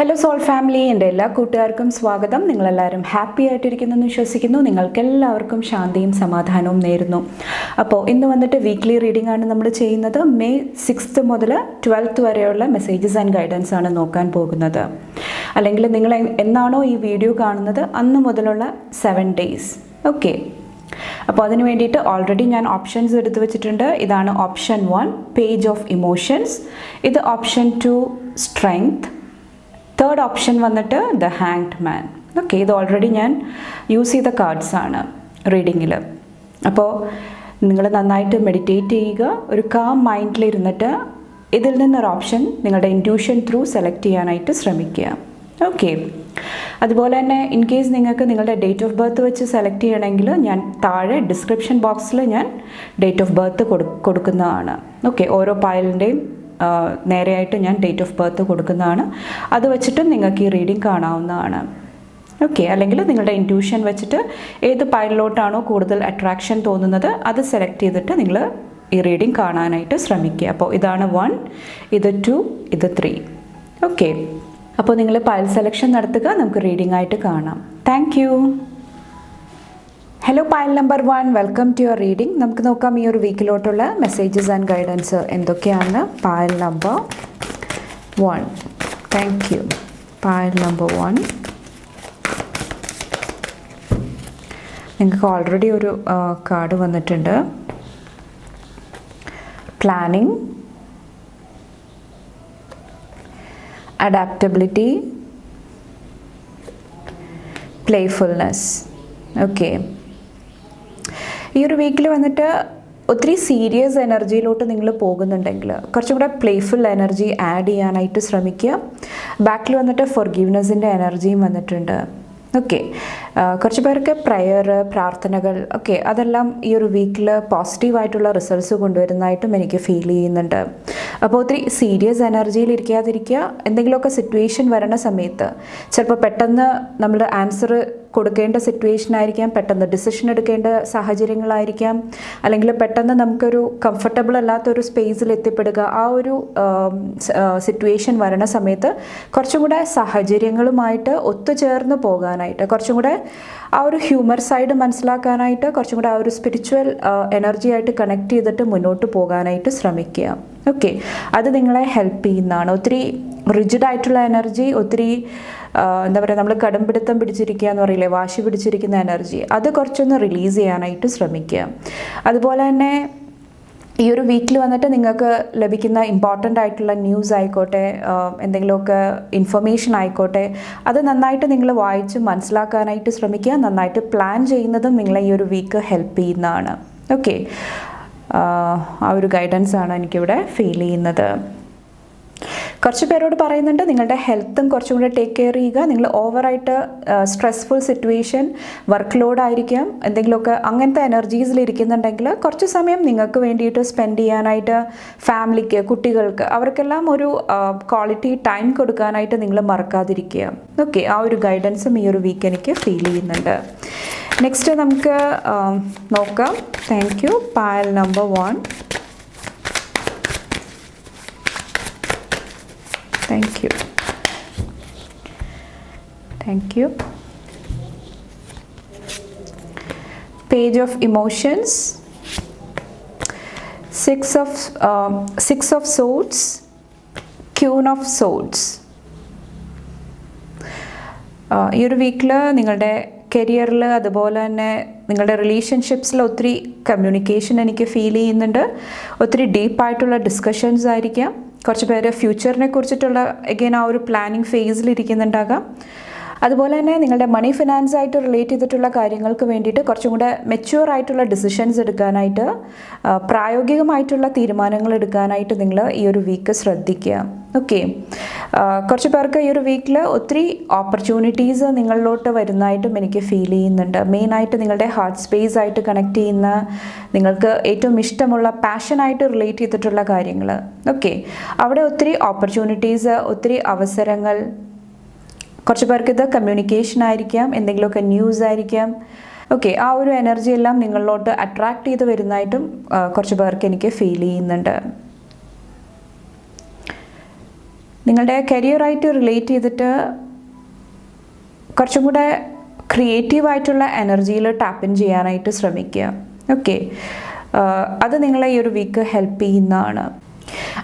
Hello soul family എന്റെ എല്ലാ കൂട്ടുകാർക്കും സ്വാഗതം. നിങ്ങളെല്ലാവരും ഹാപ്പി ആയിട്ടിരിക്കുന്നു എന്ന് വിശ്വസിക്കുന്നു. നിങ്ങൾക്കെല്ലാവർക്കും ശാന്തിയും സമാധാനവും നേരുന്നു. അപ്പോൾ ഇന്ന് വന്നിട്ട് വീക്ക്ലി റീഡിംഗ് ആണ് നമ്മൾ ചെയ്യുന്നത്. മെയ് സിക്സ്ത് മുതൽ ട്വൽത്ത് വരെയുള്ള മെസ്സേജസ് ആൻഡ് ഗൈഡൻസ് ആണ് നോക്കാൻ പോകുന്നത്. അല്ലെങ്കിൽ നിങ്ങൾ എന്നാണോ ഈ വീഡിയോ കാണുന്നത് അന്ന് മുതലുള്ള സെവൻ ഡേയ്സ് ഓക്കെ അപ്പോൾ അതിന് വേണ്ടിയിട്ട് ഓൾറെഡി ഞാൻ ഓപ്ഷൻസ് എടുത്തു വെച്ചിട്ടുണ്ട്. ഇതാണ് option one page of emotions ഇത് option two strength third option വന്നിട്ട് ദ ഹാങ്ഡ് മാൻ ഓക്കെ ഇത് ഓൾറെഡി ഞാൻ യൂസ് ചെയ്ത കാർഡ്സ് ആണ് റീഡിങ്ങിൽ അപ്പോൾ നിങ്ങൾ നന്നായിട്ട് മെഡിറ്റേറ്റ് ചെയ്യുക ഒരു കാം മൈൻഡിലിരുന്നിട്ട് ഇതിൽ നിന്നൊരു ഓപ്ഷൻ നിങ്ങളുടെ ഇന്റ്യൂഷൻ ത്രൂ സെലക്ട് ചെയ്യാനായിട്ട് ശ്രമിക്കുക. ഓക്കെ അതുപോലെ തന്നെ ഇൻ കേസ് നിങ്ങൾക്ക് നിങ്ങളുടെ ഡേറ്റ് ഓഫ് ബർത്ത് വെച്ച് സെലക്ട് ചെയ്യണമെങ്കിൽ ഞാൻ താഴെ ഡിസ്ക്രിപ്ഷൻ ബോക്സിൽ ഞാൻ ഡേറ്റ് ഓഫ് ബർത്ത് കൊടു കൊടുക്കുന്നതാണ്. ഓക്കെ ഓരോ പയലിന്റെയും നേരെയായിട്ട് ഞാൻ ഡേറ്റ് ഓഫ് ബർത്ത് കൊടുക്കുന്നതാണ്. അത് വെച്ചിട്ട് നിങ്ങൾക്ക് ഈ റീഡിംഗ് കാണാവുന്നതാണ്. ഓക്കെ അല്ലെങ്കിൽ നിങ്ങളുടെ ഇന്റ്യൂഷൻ വെച്ചിട്ട് ഏത് പൈലിലോട്ടാണോ കൂടുതൽ അട്രാക്ഷൻ തോന്നുന്നത് അത് സെലക്ട് ചെയ്തിട്ട് നിങ്ങൾ ഈ റീഡിംഗ് കാണാനായിട്ട് ശ്രമിക്കുക. അപ്പോൾ ഇതാണ് വൺ ഇത് ടു ഇത് ത്രീ ഓക്കെ അപ്പോൾ നിങ്ങൾ പൈൽ സെലക്ഷൻ നടത്തുക. നമുക്ക് റീഡിംഗ് ആയിട്ട് കാണാം. Thank hello Payal number one welcome to your reading നമുക്ക് നോക്കാം ഈ ഒരു വീക്കിലോട്ടുള്ള മെസ്സേജസ് ആൻഡ് ഗൈഡൻസ് എന്തൊക്കെയാണ്? Payal number one thank you Payal number one നിങ്ങൾക്ക് ഓൾറെഡി ഒരു കാർഡ് വന്നിട്ടുണ്ട്. പ്ലാനിങ് അഡാപ്റ്റബിലിറ്റി പ്ലേഫുൾനെസ് ഓക്കെ ഈ ഒരു വീക്കിൽ വന്നിട്ട് ഒത്തിരി സീരിയസ് എനർജിയിലോട്ട് നിങ്ങൾ പോകുന്നുണ്ടെങ്കിൽ കുറച്ചും കൂടെ പ്ലേഫുൾ എനർജി ആഡ് ചെയ്യാനായിട്ട് ശ്രമിക്കുക. ബാക്കിൽ വന്നിട്ട് ഫൊർഗീവ്നെസ്സിന്റെ എനർജിയും വന്നിട്ടുണ്ട്. ഓക്കെ കുറച്ച് പേർക്ക് പ്രയർ പ്രാർത്ഥനകൾ ഓക്കെ അതെല്ലാം ഈ ഒരു വീക്കിൽ പോസിറ്റീവായിട്ടുള്ള റിസൾട്ട്സ് കൊണ്ടുവരുന്നതായിട്ടും എനിക്ക് ഫീൽ ചെയ്യുന്നുണ്ട്. അപ്പോൾ ഒത്തിരി സീരിയസ് എനർജിയിൽ ഇരിക്കാതിരിക്കുക. എന്തെങ്കിലുമൊക്കെ സിറ്റുവേഷൻ വരണ സമയത്ത് ചിലപ്പോൾ പെട്ടെന്ന് നമ്മുടെ ആൻസർ കൊടുക്കേണ്ട സിറ്റുവേഷൻ ആയിരിക്കാം പെട്ടെന്ന് ഡിസിഷൻ എടുക്കേണ്ട സാഹചര്യങ്ങളായിരിക്കാം. അല്ലെങ്കിൽ പെട്ടെന്ന് നമുക്കൊരു കംഫർട്ടബിൾ അല്ലാത്തൊരു സ്പേസിൽ എത്തിപ്പെടുക. ആ ഒരു സിറ്റുവേഷൻ വരണ സമയത്ത് കുറച്ചും കൂടെ സാഹചര്യങ്ങളുമായിട്ട് ഒത്തുചേർന്ന് പോകാനായിട്ട് കുറച്ചും കൂടെ ആ ഒരു ഹ്യൂമർ സൈഡ് മനസ്സിലാക്കാനായിട്ട് കുറച്ചും കൂടെ ആ ഒരു സ്പിരിച്വൽ എനർജി ആയിട്ട് കണക്ട് ചെയ്തിട്ട് മുന്നോട്ട് പോകാനായിട്ട് ശ്രമിക്കുക. ഓക്കെ അത് നിങ്ങളെ ഹെൽപ്പ് ചെയ്യുന്നതാണ്. ഒത്തിരി റിജിഡ് ആയിട്ടുള്ള എനർജി ഒത്തിരി എന്താ പറയുക നമ്മൾ കടമ്പിടുത്തം പിടിച്ചിരിക്കുക എന്ന് പറയില്ലേ വാശി പിടിച്ചിരിക്കുന്ന എനർജി അത് കുറച്ചൊന്ന് റിലീസ് ചെയ്യാനായിട്ട് ശ്രമിക്കുക. അതുപോലെ തന്നെ ഈ ഒരു വീക്കിൽ വന്നിട്ട് നിങ്ങൾക്ക് ലഭിക്കുന്ന ഇമ്പോർട്ടന്റ് ആയിട്ടുള്ള ന്യൂസ് ആയിക്കോട്ടെ എന്തെങ്കിലുമൊക്കെ ഇൻഫർമേഷൻ ആയിക്കോട്ടെ അത് നന്നായിട്ട് നിങ്ങൾ വായിച്ച് മനസ്സിലാക്കാനായിട്ട് ശ്രമിക്കുക നന്നായിട്ട് പ്ലാൻ ചെയ്യുന്നതും നിങ്ങളെ ഈ ഒരു വീക്ക് ഹെൽപ്പ് ചെയ്യുന്നതാണ്. ഓക്കെ ആ ഒരു ഗൈഡൻസ് ആണ് എനിക്കിവിടെ ഫീൽ ചെയ്യുന്നത്. കുറച്ച് പേരോട് പറയുന്നുണ്ട് നിങ്ങളുടെ ഹെൽത്തും കുറച്ചും കൂടെ ടേക്ക് കെയർ ചെയ്യുക. നിങ്ങൾ ഓവറായിട്ട് സ്ട്രെസ്ഫുൾ സിറ്റുവേഷൻ വർക്ക് ലോഡ് ആയിരിക്കാം. എന്തെങ്കിലുമൊക്കെ അങ്ങനത്തെ എനർജീസിൽ ഇരിക്കുന്നുണ്ടെങ്കിൽ കുറച്ച് സമയം നിങ്ങൾക്ക് വേണ്ടിയിട്ട് സ്പെൻഡ് ചെയ്യാനായിട്ട് ഫാമിലിക്ക് കുട്ടികൾക്ക് അവർക്കെല്ലാം ഒരു ക്വാളിറ്റി ടൈം കൊടുക്കാനായിട്ട് നിങ്ങൾ മറക്കാതിരിക്കുക. ഓക്കെ ആ ഒരു ഗൈഡൻസും ഈ ഒരു വീക്ക് എനിക്ക് ഫീൽ ചെയ്യുന്നുണ്ട്. നെക്സ്റ്റ് നമുക്ക് നോക്കാം. Thank you Payal number one Thank you thank you page of emotions six of six of of queen of Swords. ഈ ഒരു വീക്കിൽ നിങ്ങളുടെ കരിയറിൽ അതുപോലെ തന്നെ നിങ്ങളുടെ റിലേഷൻഷിപ്സിൽ ഒത്തിരി കമ്മ്യൂണിക്കേഷൻ എനിക്ക് ഫീൽ ചെയ്യുന്നുണ്ട്. ഒത്തിരി ഡീപ്പായിട്ടുള്ള ഡിസ്കഷൻസ് ആയിരിക്കാം. കുറച്ച് പേര് ഫ്യൂച്ചറിനെ കുറിച്ചിട്ടുള്ള എഗെയിൻ ആ ഒരു പ്ലാനിങ് ഫേസിൽ ഇരിക്കുന്നുണ്ടാകാം. അതുപോലെ തന്നെ നിങ്ങളുടെ മണി ഫിനാൻസ് ആയിട്ട് റിലേറ്റ് ചെയ്തിട്ടുള്ള കാര്യങ്ങൾക്ക് വേണ്ടിയിട്ട് കുറച്ചും കൂടെ മെച്യൂർ ആയിട്ടുള്ള ഡിസിഷൻസ് എടുക്കാനായിട്ട് പ്രായോഗികമായിട്ടുള്ള തീരുമാനങ്ങൾ എടുക്കാനായിട്ട് നിങ്ങൾ ഈ ഒരു വീക്ക് ശ്രദ്ധിക്കുക. ഓക്കെ കുറച്ച് പേർക്ക് ഈ ഒരു വീക്കിൽ ഒത്തിരി ഓപ്പർച്യൂണിറ്റീസ് നിങ്ങളിലോട്ട് വരുന്നതായിട്ടും എനിക്ക് ഫീൽ ചെയ്യുന്നുണ്ട്. മെയിനായിട്ട് നിങ്ങളുടെ ഹാർട്ട് സ്പേസ് ആയിട്ട് കണക്ട് ചെയ്യുന്ന നിങ്ങൾക്ക് ഏറ്റവും ഇഷ്ടമുള്ള പാഷനായിട്ട് റിലേറ്റ് ചെയ്തിട്ടുള്ള കാര്യങ്ങൾ ഓക്കെ അവിടെ ഒത്തിരി ഓപ്പർച്യൂണിറ്റീസ് ഒത്തിരി അവസരങ്ങൾ കുറച്ച് പേർക്ക് ഇത് കമ്മ്യൂണിക്കേഷൻ ആയിരിക്കാം എന്തെങ്കിലുമൊക്കെ ന്യൂസ് ആയിരിക്കാം. ഓക്കെ ആ ഒരു എനർജി എല്ലാം നിങ്ങളിലോട്ട് അട്രാക്ട് ചെയ്ത് വരുന്നതായിട്ടും കുറച്ച് പേർക്ക് എനിക്ക് ഫീൽ ചെയ്യുന്നുണ്ട്. നിങ്ങളുടെ കരിയറായിട്ട് റിലേറ്റ് ചെയ്തിട്ട് കുറച്ചും കൂടെ ക്രിയേറ്റീവായിട്ടുള്ള എനർജിയിൽ ടാപ്പിൻ ചെയ്യാനായിട്ട് ശ്രമിക്കുക. ഓക്കെ അത് നിങ്ങളെ ഈ ഒരു വീക്ക് ഹെൽപ്പ് ചെയ്യുന്നതാണ്.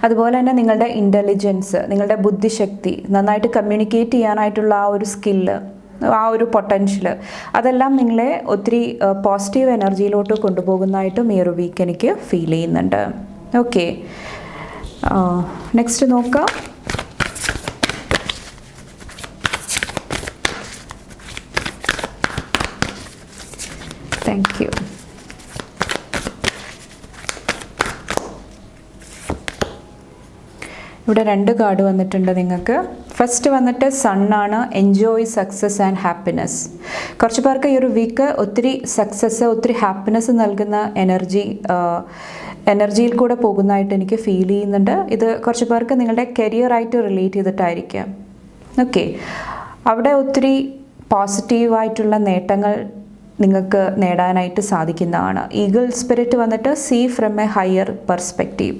അതുപോലെ തന്നെ നിങ്ങളുടെ ഇന്റലിജൻസ് നിങ്ങളുടെ ബുദ്ധിശക്തി നന്നായിട്ട് കമ്മ്യൂണിക്കേറ്റ് ചെയ്യാനായിട്ടുള്ള ആ ഒരു സ്കില്ല് ആ ഒരു പൊട്ടൻഷ്യൽ അതെല്ലാം നിങ്ങളെ ഒത്തിരി പോസിറ്റീവ് എനർജിയിലോട്ട് കൊണ്ടുപോകുന്നതായിട്ടും ഈ ഒരു വീക്ക് എനിക്ക് ഫീൽ ചെയ്യുന്നുണ്ട്. ഓക്കെ നെക്സ്റ്റ് നോക്കാം. താങ്ക് യു ഇവിടെ രണ്ട് കാർഡ് വന്നിട്ടുണ്ട് നിങ്ങൾക്ക്. ഫസ്റ്റ് വന്നിട്ട് സണ്ണാണ് എൻജോയ് സക്സസ് ആൻഡ് ഹാപ്പിനെസ് കുറച്ച് പേർക്ക് ഈ ഒരു വീക്ക് ഒത്തിരി സക്സസ് ഒത്തിരി ഹാപ്പിനെസ് നൽകുന്ന എനർജി എനർജിയിൽ കൂടെ പോകുന്നതായിട്ട് എനിക്ക് ഫീൽ ചെയ്യുന്നുണ്ട്. ഇത് കുറച്ച് പേർക്ക് നിങ്ങളുടെ കരിയറായിട്ട് റിലേറ്റ് ചെയ്തിട്ടായിരിക്കാം. ഓക്കെ അവിടെ ഒത്തിരി പോസിറ്റീവായിട്ടുള്ള നേട്ടങ്ങൾ നിങ്ങൾക്ക് നേടാനായിട്ട് സാധിക്കുന്നതാണ്. ഈഗിൾ സ്പിരിറ്റ് വന്നിട്ട് see from a higher perspective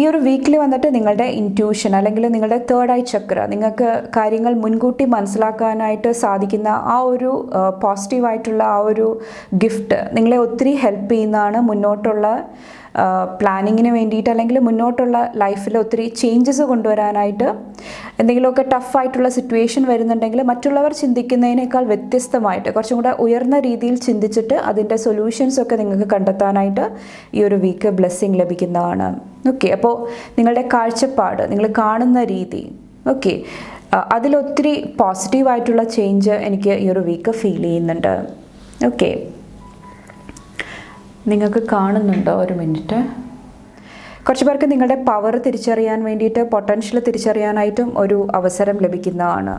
ഈ ഒരു വീക്കിൽ വന്നിട്ട് നിങ്ങളുടെ ഇന്റ്യൂഷൻ അല്ലെങ്കിൽ നിങ്ങളുടെ തേർഡ് ഐ ചക്ര നിങ്ങൾക്ക് കാര്യങ്ങൾ മുൻകൂട്ടി മനസ്സിലാക്കാനായിട്ട് സാധിക്കുന്ന ആ ഒരു പോസിറ്റീവായിട്ടുള്ള ആ ഒരു ഗിഫ്റ്റ് നിങ്ങളെ ഒത്തിരി ഹെൽപ്പ് ചെയ്യുന്നതാണ് മുന്നോട്ടുള്ള പ്ലാനിങ്ങിന് വേണ്ടിയിട്ട് അല്ലെങ്കിൽ മുന്നോട്ടുള്ള ലൈഫിൽ ഒത്തിരി ചേഞ്ചസ് കൊണ്ടുവരാനായിട്ട് എന്തെങ്കിലുമൊക്കെ ടഫായിട്ടുള്ള സിറ്റുവേഷൻ വരുന്നുണ്ടെങ്കിൽ മറ്റുള്ളവർ ചിന്തിക്കുന്നതിനേക്കാൾ വ്യത്യസ്തമായിട്ട് കുറച്ചും കൂടെ ഉയർന്ന രീതിയിൽ ചിന്തിച്ചിട്ട് അതിന്റെ സൊല്യൂഷൻസ് ഒക്കെ നിങ്ങൾക്ക് കണ്ടെത്താനായിട്ട് ഈ ഒരു വീക്ക് ബ്ലെസ്സിങ് ലഭിക്കുന്നതാണ്. ഓക്കെ അപ്പോൾ നിങ്ങളുടെ കാഴ്ചപ്പാട് നിങ്ങൾ കാണുന്ന രീതി ഓക്കെ അതിലൊത്തിരി പോസിറ്റീവായിട്ടുള്ള ചേഞ്ച് എനിക്ക് ഈ ഒരു വീക്ക് ഫീൽ ചെയ്യുന്നുണ്ട്. ഓക്കെ നിങ്ങൾക്ക് കാണുന്നുണ്ടോ ഒരു മിനിറ്റ്? കുറച്ച് പേർക്ക് നിങ്ങളുടെ പവർ തിരിച്ചറിയാൻ വേണ്ടിയിട്ട് പൊട്ടൻഷ്യൽ തിരിച്ചറിയാനായിട്ടും ഒരു അവസരം ലഭിക്കുന്നതാണ്.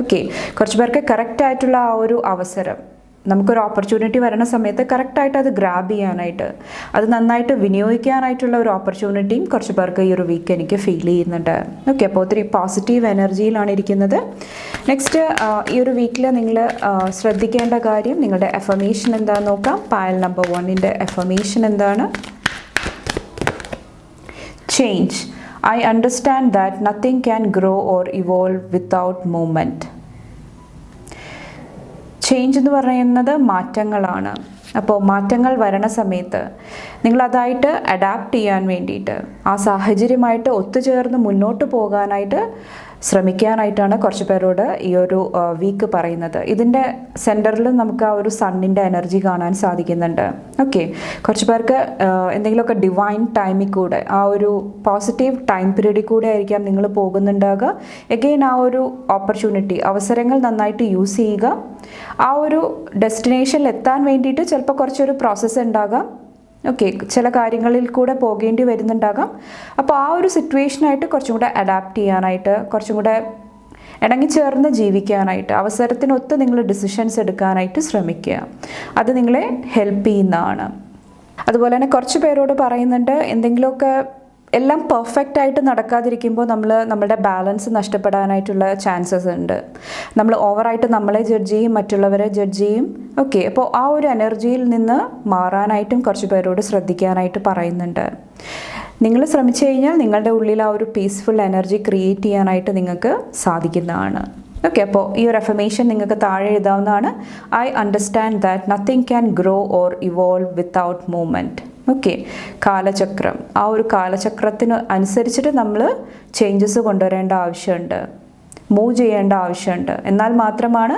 ഓക്കെ കുറച്ച് പേർക്ക് കറക്റ്റായിട്ടുള്ള ആ ഒരു അവസരം. നമുക്കൊരു ഓപ്പർച്യൂണിറ്റി വരുന്ന സമയത്ത് കറക്റ്റായിട്ട് അത് ഗ്രാബ് ചെയ്യാനായിട്ട് അത് നന്നായിട്ട് വിനിയോഗിക്കാനായിട്ടുള്ള ഒരു ഓപ്പർച്യൂണിറ്റിയും കുറച്ച് പേർക്ക് ഈ ഒരു വീക്ക് എനിക്ക് ഫീൽ ചെയ്യുന്നുണ്ട്. ഓക്കെ അപ്പോൾ ഒത്തിരി പോസിറ്റീവ് എനർജിയിലാണ് ഇരിക്കുന്നത്. നെക്സ്റ്റ് ഈ ഒരു വീക്കിൽ നിങ്ങൾ ശ്രദ്ധിക്കേണ്ട കാര്യം നിങ്ങളുടെ എഫമേഷൻ എന്താണെന്ന് നോക്കാം. പായൽ നമ്പർ വണ്ണിന്റെ എഫമേഷൻ എന്താണ്? Change I understand that nothing can grow or evolve without movement change എന്ന് പറയുന്നത് മാറ്റങ്ങളാണ്. അപ്പോൾ മാറ്റങ്ങൾ വരണ സമയത്ത് നിങ്ങൾ അതായിട്ട് അഡാപ്റ്റ് ചെയ്യാൻ വേണ്ടിയിട്ട് ആ സാഹചര്യമായിട്ട് ഒത്തുചേർന്ന് മുന്നോട്ട് പോകാനായിട്ട് ശ്രമിക്കാനായിട്ടാണ് കുറച്ച് പേരോട് ഈ ഒരു വീക്ക് പറയുന്നത്. ഇതിന്റെ സെന്ററിൽ നമുക്ക് ആ ഒരു സണ്ണിന്റെ എനർജി കാണാൻ സാധിക്കുന്നുണ്ട്. ഓക്കെ കുറച്ച് പേർക്ക് എന്തെങ്കിലുമൊക്കെ ഡിവൈൻ ടൈമിൽ കൂടെ ആ ഒരു പോസിറ്റീവ് ടൈം പീരീഡിൽ കൂടെ ആയിരിക്കാം നിങ്ങൾ പോകുന്നുണ്ടാകുക എഗെയിൻ ആ ഒരു ഓപ്പർച്യൂണിറ്റി അവസരങ്ങൾ നന്നായിട്ട് യൂസ് ചെയ്യുക. ആ ഒരു ഡെസ്റ്റിനേഷനിൽ എത്താൻ വേണ്ടിയിട്ട് ചിലപ്പോൾ കുറച്ചൊരു പ്രോസസ്സ് ഉണ്ടാകാം. ഓക്കെ ചില കാര്യങ്ങളിൽ കൂടെ പോകേണ്ടി വരുന്നുണ്ടാകാം. അപ്പോൾ ആ ഒരു സിറ്റുവേഷനായിട്ട് കുറച്ചും കൂടെ അഡാപ്റ്റ് ചെയ്യാനായിട്ട് കുറച്ചും കൂടെ ഇണങ്ങിച്ചേർന്ന് ജീവിക്കാനായിട്ട് അവസരത്തിനൊത്ത് നിങ്ങൾ ഡിസിഷൻസ് എടുക്കാനായിട്ട് ശ്രമിക്കുക. അത് നിങ്ങളെ ഹെൽപ്പ് ചെയ്യുന്നതാണ്. അതുപോലെ തന്നെ കുറച്ച് പേരോട് പറയുന്നുണ്ട് എന്തെങ്കിലുമൊക്കെ എല്ലാം പെർഫെക്റ്റ് ആയിട്ട് നടക്കാതിരിക്കുമ്പോൾ നമ്മൾ നമ്മുടെ ബാലൻസ് നഷ്ടപ്പെടാനായിട്ടുള്ള ചാൻസസ് ഉണ്ട്. നമ്മൾ ഓവറായിട്ട് നമ്മളെ ജഡ്ജ് ചെയ്യും മറ്റുള്ളവരെ ജഡ്ജ് ചെയ്യും. ഓക്കെ അപ്പോൾ ആ ഒരു എനർജിയിൽ നിന്ന് മാറാനായിട്ടും കുറച്ച് പേരോട് ശ്രദ്ധിക്കാനായിട്ട് പറയുന്നുണ്ട്. നിങ്ങൾ ശ്രമിച്ചു കഴിഞ്ഞാൽ നിങ്ങളുടെ ഉള്ളിൽ ആ ഒരു പീസ്ഫുൾ എനർജി ക്രിയേറ്റ് ചെയ്യാനായിട്ട് നിങ്ങൾക്ക് സാധിക്കുന്നതാണ്. ഓക്കെ അപ്പോൾ ഈ ഒരു എഫമേഷൻ നിങ്ങൾക്ക് താഴെ എഴുതാവുന്നതാണ്. I understand that nothing can grow or evolve without movement okay കാലചക്രം. ആ ഒരു കാലചക്രത്തിന് അനുസരിച്ചിട്ട് നമ്മൾ ചേഞ്ചസ് കൊണ്ടുവരേണ്ട ആവശ്യമുണ്ട്. മൂവ് ചെയ്യേണ്ട ആവശ്യമുണ്ട്. എന്നാൽ മാത്രമാണ്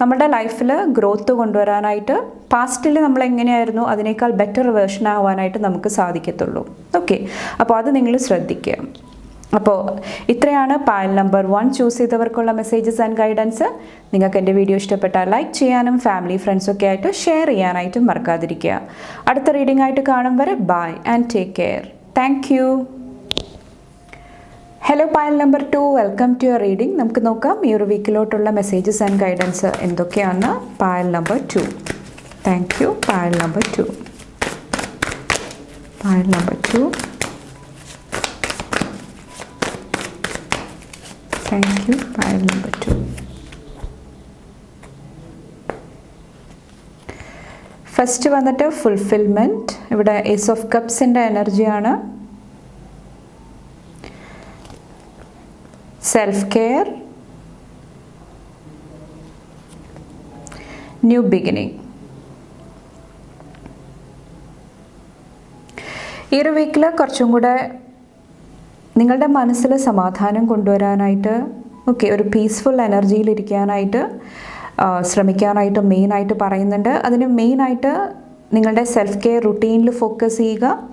നമ്മുടെ ലൈഫിൽ ഗ്രോത്ത് കൊണ്ടുവരാനായിട്ട് പാസ്റ്റിൽ നമ്മൾ എങ്ങനെയായിരുന്നു അതിനേക്കാൾ ബെറ്റർ വേർഷൻ ആവാനായിട്ട് നമുക്ക് സാധിക്കത്തുള്ളൂ. ഓക്കെ അപ്പോൾ അത് നിങ്ങൾ ശ്രദ്ധിക്കുക. അപ്പോൾ ഇത്രയാണ് പായൽ നമ്പർ വൺ ചൂസ് ചെയ്തവർക്കുള്ള മെസ്സേജസ് ആൻഡ് ഗൈഡൻസ് നിങ്ങൾക്ക് എന്റെ വീഡിയോ ഇഷ്ടപ്പെട്ടാൽ ലൈക്ക് ചെയ്യാനും ഫാമിലി ഫ്രണ്ട്സൊക്കെ ആയിട്ട് ഷെയർ ചെയ്യാനായിട്ടും മറക്കാതിരിക്കുക. അടുത്ത റീഡിംഗ് ആയിട്ട് കാണും വരെ bye and take care thank you hello Payal number two welcome to your reading നമുക്ക് നോക്കാം ഈ ഒരു വീക്കിലോട്ടുള്ള മെസ്സേജസ് ആൻഡ് ഗൈഡൻസ് എന്തൊക്കെയാണ്? Payal number two thank you Payal number two Payal number two thank you Payal number two first വന്നിട്ട് fulfilment ഇവിടെ ace of കപ്സിന്റെ എനർജിയാണ് സെൽഫ് കെയർ ന്യൂ ബിഗിനിങ് ഈ ഒരു വീക്കിൽ കുറച്ചും കൂടെ നിങ്ങളുടെ മനസ്സിൽ സമാധാനം കൊണ്ടുവരാനായിട്ട് ഓക്കെ ഒരു പീസ്ഫുൾ എനർജിയിലിരിക്കാനായിട്ട് ശ്രമിക്കാനായിട്ട് മെയിനായിട്ട് പറയുന്നുണ്ട്. അതിന് മെയിനായിട്ട് നിങ്ങളുടെ സെൽഫ് കെയർ റുട്ടീനിൽ ഫോക്കസ് ചെയ്യുക.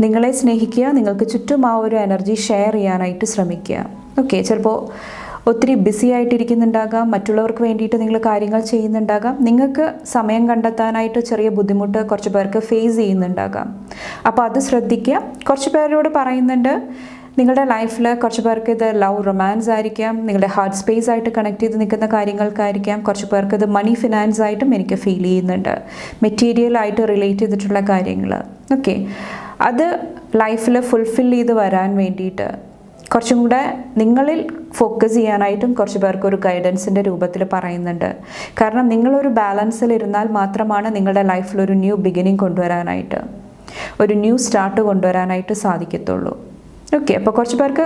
നിങ്ങളെ സ്നേഹിക്കുക. നിങ്ങൾക്ക് ചുറ്റും ആ ഒരു എനർജി ഷെയർ ചെയ്യാനായിട്ട് ശ്രമിക്കുക. ഓക്കെ ചിലപ്പോൾ ഒത്തിരി ബിസി ആയിട്ടിരിക്കുന്നുണ്ടാകാം. മറ്റുള്ളവർക്ക് വേണ്ടിയിട്ട് നിങ്ങൾ കാര്യങ്ങൾ ചെയ്യുന്നുണ്ടാകാം. നിങ്ങൾക്ക് സമയം കണ്ടെത്താനായിട്ട് ചെറിയ ബുദ്ധിമുട്ട് കുറച്ച് പേർക്ക് ഫേസ് ചെയ്യുന്നുണ്ടാകാം. അപ്പോൾ അത് ശ്രദ്ധിക്കുക. കുറച്ച് പേരോട് പറയുന്നുണ്ട് നിങ്ങളുടെ ലൈഫിൽ കുറച്ച് പേർക്ക് ഇത് ലവ് റൊമാൻസ് ആയിരിക്കാം. നിങ്ങളുടെ ഹാർട്ട് സ്പേസ് ആയിട്ട് കണക്ട് ചെയ്ത് നിൽക്കുന്ന കാര്യങ്ങൾക്കായിരിക്കാം. കുറച്ച് പേർക്ക് ഇത് മണി ഫിനാൻസ് ആയിട്ടും എനിക്ക് ഫീൽ ചെയ്യുന്നുണ്ട്. മെറ്റീരിയൽ ആയിട്ട് റിലേറ്റ് ചെയ്തിട്ടുള്ള കാര്യങ്ങൾ ഓക്കെ അത് ലൈഫിൽ ഫുൾഫിൽ ചെയ്ത് വരാൻ വേണ്ടിയിട്ട് കുറച്ചും കൂടെ നിങ്ങളിൽ ഫോക്കസ് ചെയ്യാനായിട്ടും കുറച്ച് പേർക്ക് ഒരു ഗൈഡൻസിന്റെ രൂപത്തിൽ പറയുന്നുണ്ട്. കാരണം നിങ്ങളൊരു ബാലൻസിൽ ഇരുന്നാൽ മാത്രമാണ് നിങ്ങളുടെ ലൈഫിൽ ഒരു ന്യൂ ബിഗിനിങ് കൊണ്ടുവരാനായിട്ട് ഒരു ന്യൂ സ്റ്റാർട്ട് കൊണ്ടുവരാനായിട്ട് സാധിക്കത്തുള്ളൂ. ഓക്കെ അപ്പോൾ കുറച്ച് പേർക്ക്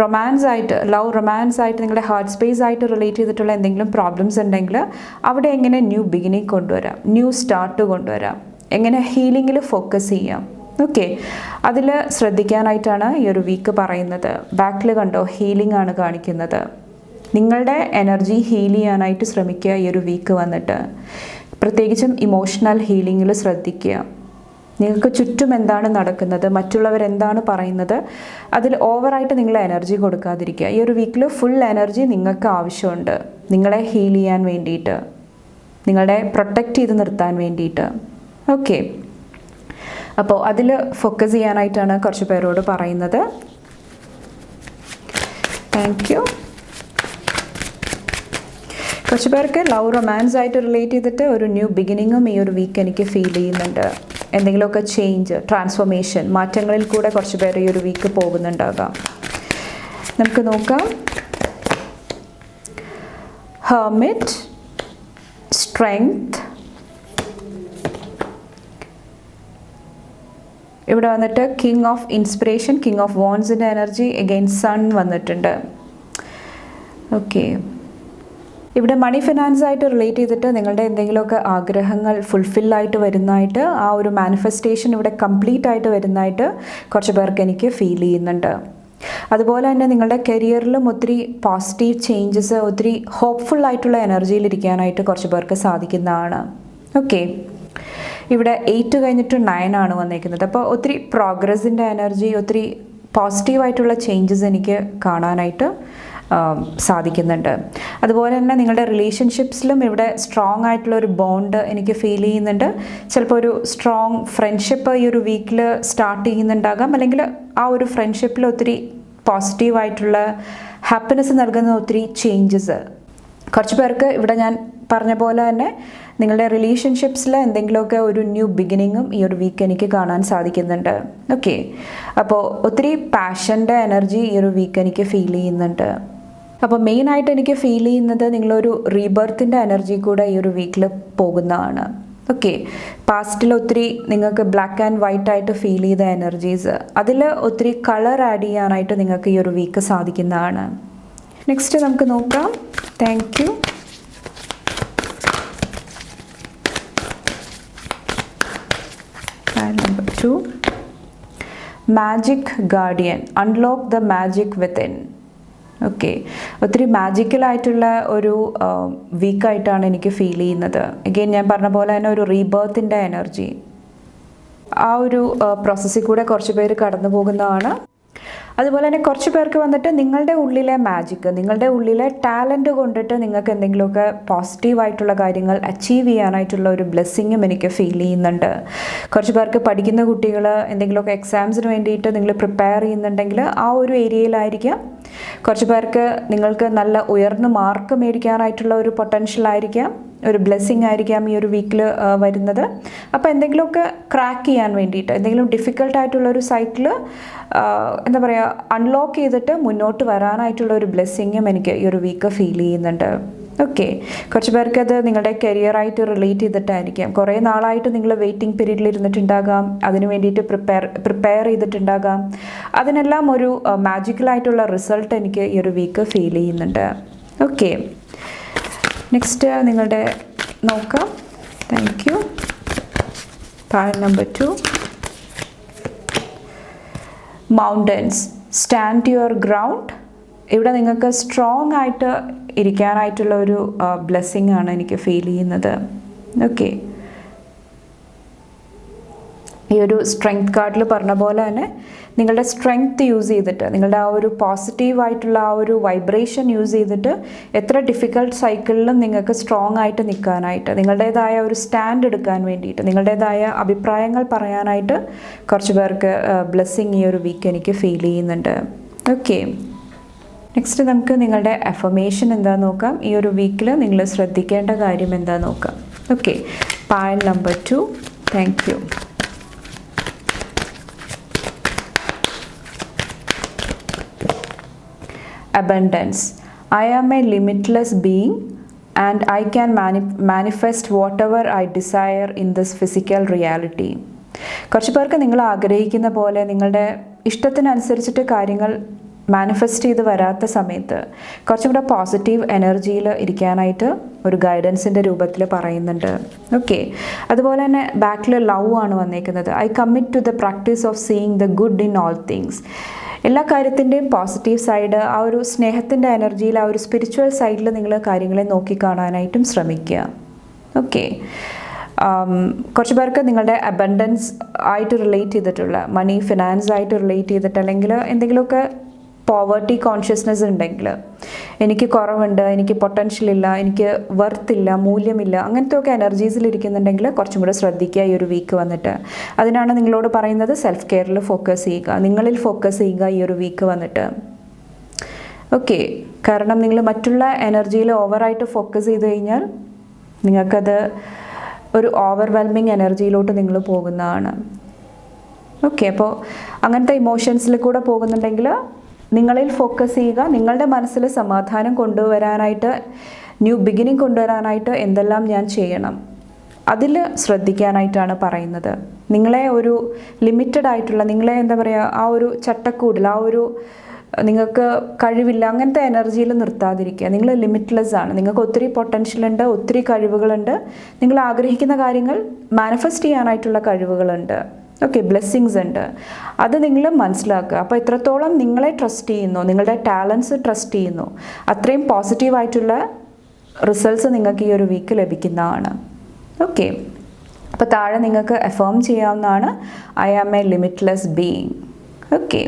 റൊമാൻസ് ആയിട്ട് ലവ് റൊമാൻസ് ആയിട്ട് നിങ്ങളുടെ ഹാർട്ട് സ്പേസ് ആയിട്ട് റിലേറ്റ് ചെയ്തിട്ടുള്ള എന്തെങ്കിലും പ്രോബ്ലംസ് ഉണ്ടെങ്കിൽ അവിടെ എങ്ങനെ ന്യൂ ബിഗിനിങ് കൊണ്ടുവരാം ന്യൂ സ്റ്റാർട്ട് കൊണ്ടുവരാം എങ്ങനെ ഹീലിങ്ങിൽ ഫോക്കസ് ചെയ്യാം. ഓക്കെ അതിൽ ശ്രദ്ധിക്കാനായിട്ടാണ് ഈ ഒരു വീക്ക് പറയുന്നത്. ബാക്കിൽ കണ്ടോ ഹീലിംഗ് ആണ് കാണിക്കുന്നത്. നിങ്ങളുടെ എനർജി ഹീൽ ചെയ്യാനായിട്ട് ശ്രമിക്കുക ഈ ഒരു വീക്ക് വന്നിട്ട്. പ്രത്യേകിച്ചും ഇമോഷണൽ ഹീലിങ്ങിൽ ശ്രദ്ധിക്കുക. നിങ്ങൾക്ക് ചുറ്റും എന്താണ് നടക്കുന്നത്? മറ്റുള്ളവർ എന്താണ് പറയുന്നത്? അതിൽ ഓവറായിട്ട് നിങ്ങൾ എനർജി കൊടുക്കാതിരിക്കുക. ഈ ഒരു വീക്കിൽ ഫുൾ എനർജി നിങ്ങൾക്ക് ആവശ്യമുണ്ട്. നിങ്ങളെ ഹീൽ ചെയ്യാൻ വേണ്ടിയിട്ട്. നിങ്ങളെ പ്രൊട്ടക്റ്റ് ചെയ്ത് നിർത്താൻ വേണ്ടിയിട്ട്. ഓക്കെ അപ്പോൾ അതിൽ ഫോക്കസ് ചെയ്യാനായിട്ടാണ് കുറച്ച് പേരോട് പറയുന്നത്. താങ്ക് യു കുറച്ച് പേർക്ക് ലവ് റൊമാൻസ് ആയിട്ട് റിലേറ്റ് ചെയ്തിട്ട് ഒരു ന്യൂ ബിഗിനിങ്ങും ഈ ഒരു വീക്ക് എനിക്ക് ഫീൽ ചെയ്യുന്നുണ്ട്. എന്തെങ്കിലുമൊക്കെ ചേഞ്ച് ട്രാൻസ്ഫോർമേഷൻ മാറ്റങ്ങളിൽ കൂടെ കുറച്ച് പേർ ഈ ഒരു വീക്ക് പോകുന്നുണ്ടാകാം. നമുക്ക് നോക്കാം. ഹെർമിറ്റ് സ്ട്രെങ്ത് ഇവിടെ വന്നിട്ട് king of inspiration king of വോൺസിന്റെ energy again sun വന്നിട്ടുണ്ട്. ഓക്കെ ഇവിടെ മണി ഫിനാൻസ് ആയിട്ട് റിലേറ്റ് ചെയ്തിട്ട് നിങ്ങളുടെ എന്തെങ്കിലുമൊക്കെ ആഗ്രഹങ്ങൾ ഫുൾഫിൽ ആയിട്ട് വരുന്നതായിട്ട് ആ ഒരു മാനിഫെസ്റ്റേഷൻ ഇവിടെ കംപ്ലീറ്റ് ആയിട്ട് വരുന്നതായിട്ട് കുറച്ച് പേർക്ക് എനിക്ക് ഫീൽ ചെയ്യുന്നുണ്ട്. അതുപോലെ തന്നെ നിങ്ങളുടെ കരിയറിലും ഒത്തിരി പോസിറ്റീവ് ചേഞ്ചസ് ഒത്തിരി ഹോപ്പ്ഫുൾ ആയിട്ടുള്ള എനർജിയിലിരിക്കാനായിട്ട് കുറച്ച് പേർക്ക് സാധിക്കുന്നതാണ്. ഓക്കെ ഇവിടെ എയ്റ്റ് കഴിഞ്ഞിട്ട് നയൻ ആണ് വന്നേക്കുന്നത്. അപ്പോൾ ഒത്തിരി പ്രോഗ്രസിന്റെ എനർജി ഒത്തിരി പോസിറ്റീവായിട്ടുള്ള ചേഞ്ചസ് എനിക്ക് കാണാനായിട്ട് സാധിക്കുന്നുണ്ട്. അതുപോലെ തന്നെ നിങ്ങളുടെ റിലേഷൻഷിപ്സിലും ഇവിടെ സ്ട്രോങ് ആയിട്ടുള്ള ഒരു ബോണ്ട് എനിക്ക് ഫീൽ ചെയ്യുന്നുണ്ട്. ചിലപ്പോൾ ഒരു സ്ട്രോങ് ഫ്രണ്ട്ഷിപ്പ് ഈ ഒരു വീക്കിൽ സ്റ്റാർട്ട് ചെയ്യുന്നുണ്ടാകാം. അല്ലെങ്കിൽ ആ ഒരു ഫ്രണ്ട്ഷിപ്പിൽ ഒത്തിരി പോസിറ്റീവായിട്ടുള്ള ഹാപ്പിനെസ് നൽകുന്ന ഒത്തിരി ചേഞ്ചസ് കുറച്ച് പേർക്ക് ഇവിടെ ഞാൻ പറഞ്ഞ പോലെ തന്നെ നിങ്ങളുടെ റിലേഷൻഷിപ്സിൽ എന്തെങ്കിലുമൊക്കെ ഒരു ന്യൂ ബിഗിനിങ്ങും ഈ ഒരു വീക്ക് എനിക്ക് കാണാൻ സാധിക്കുന്നുണ്ട്. ഓക്കെ അപ്പോൾ ഒത്തിരി പാഷന്റെ എനർജി ഈ ഒരു വീക്ക് എനിക്ക് ഫീൽ ചെയ്യുന്നുണ്ട്. അപ്പോൾ മെയിനായിട്ട് എനിക്ക് ഫീൽ ചെയ്യുന്നത് നിങ്ങളൊരു റീബർത്തിന്റെ എനർജി കൂടെ ഈ ഒരു വീക്കിൽ പോകുന്നതാണ്. ഓക്കെ പാസ്റ്റിൽ ഒത്തിരി നിങ്ങൾക്ക് ബ്ലാക്ക് ആൻഡ് വൈറ്റ് ആയിട്ട് ഫീൽ ചെയ്ത എനർജീസ് അതിൽ ഒത്തിരി കളർ ആഡ് ചെയ്യാനായിട്ട് നിങ്ങൾക്ക് ഈ ഒരു വീക്ക് സാധിക്കുന്നതാണ്. നെക്സ്റ്റ് നമുക്ക് നോക്കാം. Thank you number two magic guardian unlock the magic within okay ഒത്തിരി മാജിക്കലായിട്ടുള്ള ഒരു വീക്കായിട്ടാണ് എനിക്ക് ഫീൽ ചെയ്യുന്നത്. അഗെയിൻ ഞാൻ പറഞ്ഞ പോലെ തന്നെ ഒരു റീബേർത്തിന്റെ എനർജി ആ ഒരു പ്രോസസ്സിൽ കൂടെ കുറച്ച് പേര് കടന്നു പോകുന്നതാണ്. അതുപോലെ തന്നെ കുറച്ച് പേർക്ക് വന്നിട്ട് നിങ്ങളുടെ ഉള്ളിലെ മാജിക്ക് നിങ്ങളുടെ ഉള്ളിലെ ടാലന്റ് കൊണ്ടിട്ട് നിങ്ങൾക്ക് എന്തെങ്കിലുമൊക്കെ പോസിറ്റീവായിട്ടുള്ള കാര്യങ്ങൾ അച്ചീവ് ചെയ്യാനായിട്ടുള്ള ഒരു ബ്ലെസ്സിങ്ങും എനിക്ക് ഫീൽ ചെയ്യുന്നുണ്ട്. കുറച്ച് പേർക്ക് പഠിക്കുന്ന കുട്ടികൾ എന്തെങ്കിലുമൊക്കെ എക്സാംസിന് വേണ്ടിയിട്ട് നിങ്ങൾ പ്രിപ്പയർ ചെയ്യുന്നുണ്ടെങ്കിൽ ആ ഒരു ഏരിയയിലായിരിക്കാം കുറച്ച് പേർക്ക് നിങ്ങൾക്ക് നല്ല ഉയർന്ന മാർക്ക് മേടിക്കാനായിട്ടുള്ള ഒരു പൊട്ടൻഷ്യൽ ആയിരിക്കാം. ഒരു ബ്ലെസ്സിങ് ആയിരിക്കാം ഈ ഒരു വീക്കിൽ വരുന്നത്. അപ്പോൾ എന്തെങ്കിലുമൊക്കെ ക്രാക്ക് ചെയ്യാൻ വേണ്ടിയിട്ട് എന്തെങ്കിലും ഡിഫിക്കൽട്ടായിട്ടുള്ള ഒരു സൈക്കിൾ എന്താ പറയുക അൺലോക്ക് ചെയ്തിട്ട് മുന്നോട്ട് വരാനായിട്ടുള്ള ഒരു ബ്ലെസ്സിങ്ങും എനിക്ക് ഈ ഒരു വീക്ക് ഫീൽ ചെയ്യുന്നുണ്ട്. ഓക്കെ കുറച്ച് പേർക്ക് അത് നിങ്ങളുടെ കരിയറായിട്ട് റിലേറ്റ് ചെയ്തിട്ടായിരിക്കാം. കുറേ നാളായിട്ട് നിങ്ങൾ വെയിറ്റിംഗ് പീരീഡിൽ ഇരുന്നിട്ടുണ്ടാകാം. അതിന് വേണ്ടിയിട്ട് പ്രിപ്പയർ പ്രിപ്പയർ ചെയ്തിട്ടുണ്ടാകാം. അതിനെല്ലാം ഒരു മാജിക്കലായിട്ടുള്ള റിസൾട്ട് എനിക്ക് ഈ ഒരു വീക്ക് ഫീൽ ചെയ്യുന്നുണ്ട്. ഓക്കെ നെക്സ്റ്റ് നിങ്ങളുടെ നോക്കാം. Thank you pile number two mountains stand your ground ഇവിടെ നിങ്ങൾക്ക് സ്ട്രോങ് ആയിട്ട് ഇരിക്കാനായിട്ടുള്ള ഒരു ബ്ലെസ്സിങ് ആണ് എനിക്ക് ഫീൽ ചെയ്യുന്നത്. ഓക്കെ ഈ ഒരു സ്ട്രെങ്ത് കാർഡിൽ പറഞ്ഞ പോലെ തന്നെ നിങ്ങളുടെ സ്ട്രെങ്ത് യൂസ് ചെയ്തിട്ട് നിങ്ങളുടെ ആ ഒരു പോസിറ്റീവായിട്ടുള്ള ആ ഒരു വൈബ്രേഷൻ യൂസ് ചെയ്തിട്ട് എത്ര ഡിഫിക്കൾട്ട് സൈക്കിളിലും നിങ്ങൾക്ക് സ്ട്രോങ് ആയിട്ട് നിൽക്കാനായിട്ട് നിങ്ങളുടേതായ ഒരു സ്റ്റാൻഡ് എടുക്കാൻ വേണ്ടിയിട്ട് നിങ്ങളുടേതായ അഭിപ്രായങ്ങൾ പറയാനായിട്ട് കുറച്ച് പേർക്ക് ബ്ലെസ്സിങ് ഈ ഒരു വീക്ക് എനിക്ക് ഫീൽ ചെയ്യുന്നുണ്ട്. ഓക്കെ നെക്സ്റ്റ് നമുക്ക് നിങ്ങളുടെ അഫർമേഷൻ എന്താ നോക്കാം? ഈ ഒരു വീക്കിൽ നിങ്ങൾ ശ്രദ്ധിക്കേണ്ട കാര്യം എന്താ നോക്കാം? Okay pile number two thank you abundance I am a limitless being and I can mani manifest whatever I desire in this physical reality കുറച്ച് പേർക്ക് നിങ്ങൾ ആഗ്രഹിക്കുന്ന പോലെ നിങ്ങളുടെ ഇഷ്ടത്തിനനുസരിച്ചിട്ട് കാര്യങ്ങൾ മാനിഫെസ്റ്റ് ചെയ്ത് വരാത്ത സമയത്ത് കുറച്ചും കൂടെ പോസിറ്റീവ് എനർജിയിൽ ഇരിക്കാനായിട്ട് ഒരു ഗൈഡൻസിന്റെ രൂപത്തിൽ പറയുന്നുണ്ട്. ഓക്കെ അതുപോലെ തന്നെ ബാക്കിൽ ലവ് ആണ് വന്നേക്കുന്നത്. I commit to the practice of seeing the good in all things എല്ലാ കാര്യത്തിന്റെയും പോസിറ്റീവ് സൈഡ് ആ ഒരു സ്നേഹത്തിന്റെ എനർജിയിൽ ആ ഒരു സ്പിരിച്വൽ സൈഡിൽ നിങ്ങൾ കാര്യങ്ങളെ നോക്കിക്കാണാനായിട്ടും ശ്രമിക്കുക. ഓക്കെ കുറച്ച് പേർക്ക് നിങ്ങളുടെ അബൻഡൻസ് ആയിട്ട് റിലേറ്റ് ചെയ്തിട്ടുള്ള മണി ഫിനാൻസ് ആയിട്ട് റിലേറ്റ് ചെയ്തിട്ട് അല്ലെങ്കിൽ എന്തെങ്കിലുമൊക്കെ പോവേർട്ടി കോൺഷ്യസ്നെസ് ഉണ്ടെങ്കിൽ എനിക്ക് കുറവുണ്ട് എനിക്ക് പൊട്ടൻഷ്യൽ ഇല്ല എനിക്ക് വർത്ത് ഇല്ല മൂല്യമില്ല അങ്ങനത്തെ ഒക്കെ എനർജീസിൽ ഇരിക്കുന്നുണ്ടെങ്കിൽ കുറച്ചും കൂടെ ശ്രദ്ധിക്കുക ഈ ഒരു വീക്ക് വന്നിട്ട്. അതിനാണ് നിങ്ങളോട് പറയുന്നത് സെൽഫ് കെയറിൽ ഫോക്കസ് ചെയ്യുക നിങ്ങളിൽ ഫോക്കസ് ചെയ്യുക ഈ ഒരു വീക്ക് വന്നിട്ട്. ഓക്കെ കാരണം നിങ്ങൾ മറ്റുള്ള എനർജിയിൽ ഓവറായിട്ട് ഫോക്കസ് ചെയ്ത് കഴിഞ്ഞാൽ നിങ്ങൾക്കത് ഒരു ഓവർവെൽമിങ് എനർജിയിലോട്ട് നിങ്ങൾ പോകുന്നതാണ്. ഓക്കെ അപ്പോൾ അങ്ങനത്തെ ഇമോഷൻസിൽ കൂടെ പോകുന്നുണ്ടെങ്കിൽ നിങ്ങളിൽ ഫോക്കസ് ചെയ്യുക നിങ്ങളുടെ മനസ്സിൽ സമാധാനം കൊണ്ടുവരാനായിട്ട് ന്യൂ ബിഗിനിങ് കൊണ്ടുവരാനായിട്ട് എന്തെല്ലാം ഞാൻ ചെയ്യണം. അതിൽ ശ്രദ്ധിക്കാനായിട്ടാണ് പറയുന്നത്. നിങ്ങളെ ഒരു ലിമിറ്റഡ് ആയിട്ടുള്ള നിങ്ങളെ എന്താ പറയുക ആ ഒരു ചട്ടക്കൂടിൽ ആ ഒരു നിങ്ങൾക്ക് കഴിവില്ല അങ്ങനത്തെ എനർജിയിൽ നിർത്താതിരിക്കുക. നിങ്ങൾ ലിമിറ്റ്ലെസ് ആണ്. നിങ്ങൾക്ക് ഒത്തിരി പൊട്ടൻഷ്യൽ ഉണ്ട് ഒത്തിരി കഴിവുകളുണ്ട്. നിങ്ങൾ ആഗ്രഹിക്കുന്ന കാര്യങ്ങൾ മാനിഫെസ്റ്റ് ചെയ്യാനായിട്ടുള്ള കഴിവുകളുണ്ട്. ഓക്കെ ബ്ലെസ്സിങ്സ് ഉണ്ട്. അത് നിങ്ങൾ മനസ്സിലാക്കുക. അപ്പോൾ എത്രത്തോളം നിങ്ങളെ ട്രസ്റ്റ് ചെയ്യുന്നു നിങ്ങളുടെ ടാലൻസ് ട്രസ്റ്റ് ചെയ്യുന്നു. അത്രയും പോസിറ്റീവായിട്ടുള്ള റിസൾട്ട്സ് നിങ്ങൾക്ക് ഈ ഒരു വീക്ക് ലഭിക്കുന്നതാണ്. ഓക്കെ അപ്പോൾ താഴെ നിങ്ങൾക്ക് എഫേം ചെയ്യാവുന്നതാണ്. I am a limitless being okay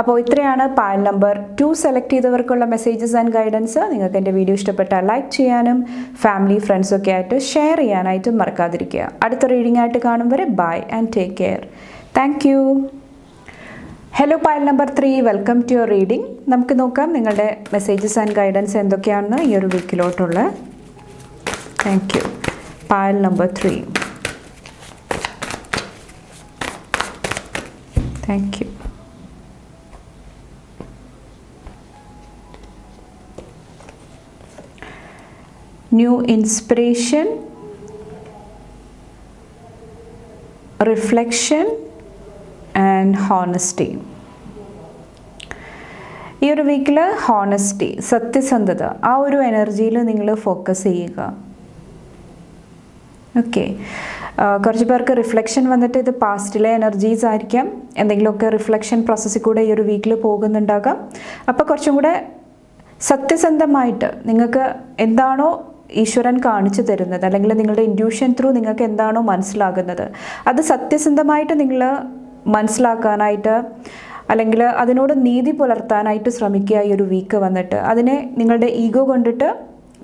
അപ്പോൾ ഇത്രയാണ് പാൻ നമ്പർ ടു സെലക്ട് ചെയ്തവർക്കുള്ള മെസ്സേജസ് ആൻഡ് ഗൈഡൻസ്. നിങ്ങൾക്ക് എന്റെ വീഡിയോ ഇഷ്ടപ്പെട്ടാൽ ലൈക്ക് ചെയ്യാനും ഫാമിലി ഫ്രണ്ട്സൊക്കെ ആയിട്ട് ഷെയർ ചെയ്യാനായിട്ടും മറക്കാതിരിക്കുക. അടുത്ത റീഡിംഗ് ആയിട്ട് കാണും വരെ bye and take care. Thank you. Hello pile number three. Welcome to your reading. നമുക്ക് നോക്കാം നിങ്ങളുടെ മെസ്സേജസ് ആൻഡ് ഗൈഡൻസ് എന്തൊക്കെയാണെന്ന് ഈ ഒരു വീക്കിലോട്ടുള്ള. Thank you. Pile number three. Thank you. New inspiration, reflection, and honesty. ഈ ഒരു വീക്കിൽ ഹോണസ്റ്റി സത്യസന്ധത ആ ഒരു എനർജിയിൽ നിങ്ങൾ ഫോക്കസ് ചെയ്യുക. ഓക്കെ കുറച്ച് പേർക്ക് റിഫ്ലക്ഷൻ വന്നിട്ട് ഇത് പാസ്റ്റിലെ എനർജീസ് ആയിരിക്കാം. എന്തെങ്കിലുമൊക്കെ റിഫ്ലക്ഷൻ പ്രോസസ്സിൽ കൂടെ ഈ ഒരു വീക്കിൽ പോകുന്നുണ്ടാകാം. അപ്പോൾ കുറച്ചും കൂടെ സത്യസന്ധമായിട്ട് നിങ്ങൾക്ക് എന്താണോ ഈശ്വരൻ കാണിച്ചു തരുന്നത് അല്ലെങ്കിൽ നിങ്ങളുടെ ഇൻഡ്യൂഷൻ ത്രൂ നിങ്ങൾക്ക് എന്താണോ മനസ്സിലാകുന്നത്. അത് സത്യസന്ധമായിട്ട് നിങ്ങൾ മനസ്സിലാക്കാനായിട്ട് അല്ലെങ്കിൽ അതിനോട് നീതി പുലർത്താനായിട്ട് ശ്രമിക്കുക ഈ ഒരു വീക്ക് വന്നിട്ട്. അതിനെ നിങ്ങളുടെ ഈഗോ കൊണ്ടിട്ട്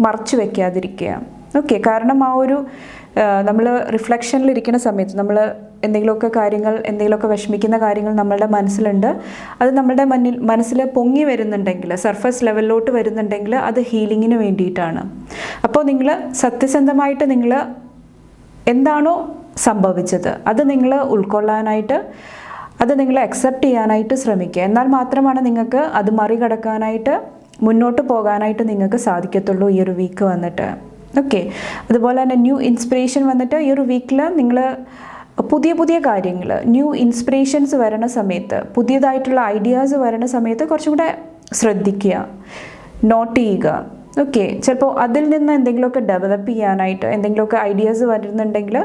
മറച്ചു വെക്കാതിരിക്കുക. ഓക്കെ കാരണം ആ ഒരു നമ്മൾ റിഫ്ലക്ഷനിൽ ഇരിക്കുന്ന സമയത്ത് നമ്മൾ എന്തെങ്കിലുമൊക്കെ കാര്യങ്ങൾ എന്തെങ്കിലുമൊക്കെ വിഷമിക്കുന്ന കാര്യങ്ങൾ നമ്മളുടെ മനസ്സിലുണ്ട്. അത് നമ്മളുടെ മനസ്സിൽ പൊങ്ങി വരുന്നുണ്ടെങ്കിൽ സർഫസ് ലെവലിലോട്ട് വരുന്നുണ്ടെങ്കിൽ അത് ഹീലിങ്ങിന് വേണ്ടിയിട്ടാണ്. അപ്പോൾ നിങ്ങൾ സത്യസന്ധമായിട്ട് നിങ്ങൾ എന്താണോ സംഭവിച്ചത് അത് നിങ്ങൾ ഉൾക്കൊള്ളാനായിട്ട് അത് നിങ്ങൾ അക്സെപ്റ്റ് ചെയ്യാനായിട്ട് ശ്രമിക്കുക. എന്നാൽ മാത്രമാണ് നിങ്ങൾക്ക് അത് മറികടക്കാനായിട്ട് മുന്നോട്ട് പോകാനായിട്ട് നിങ്ങൾക്ക് സാധിക്കത്തുള്ളൂ ഈ ഒരു വീക്ക് വന്നിട്ട്. ഓക്കെ അതുപോലെ തന്നെ ന്യൂ ഇൻസ്പിറേഷൻ വന്നിട്ട് ഈ ഒരു വീക്കിൽ നിങ്ങൾ പുതിയ പുതിയ കാര്യങ്ങൾ ന്യൂ ഇൻസ്പിറേഷൻസ് വരണ സമയത്ത് പുതിയതായിട്ടുള്ള ഐഡിയാസ് വരണ സമയത്ത് കുറച്ചും കൂടെ ശ്രദ്ധിക്കുക നോട്ട് ചെയ്യുക. ഓക്കെ ചിലപ്പോൾ അതിൽ നിന്ന് എന്തെങ്കിലുമൊക്കെ ഡെവലപ്പ് ചെയ്യാനായിട്ട് എന്തെങ്കിലുമൊക്കെ ഐഡിയാസ് വരുന്നുണ്ടെങ്കിൽ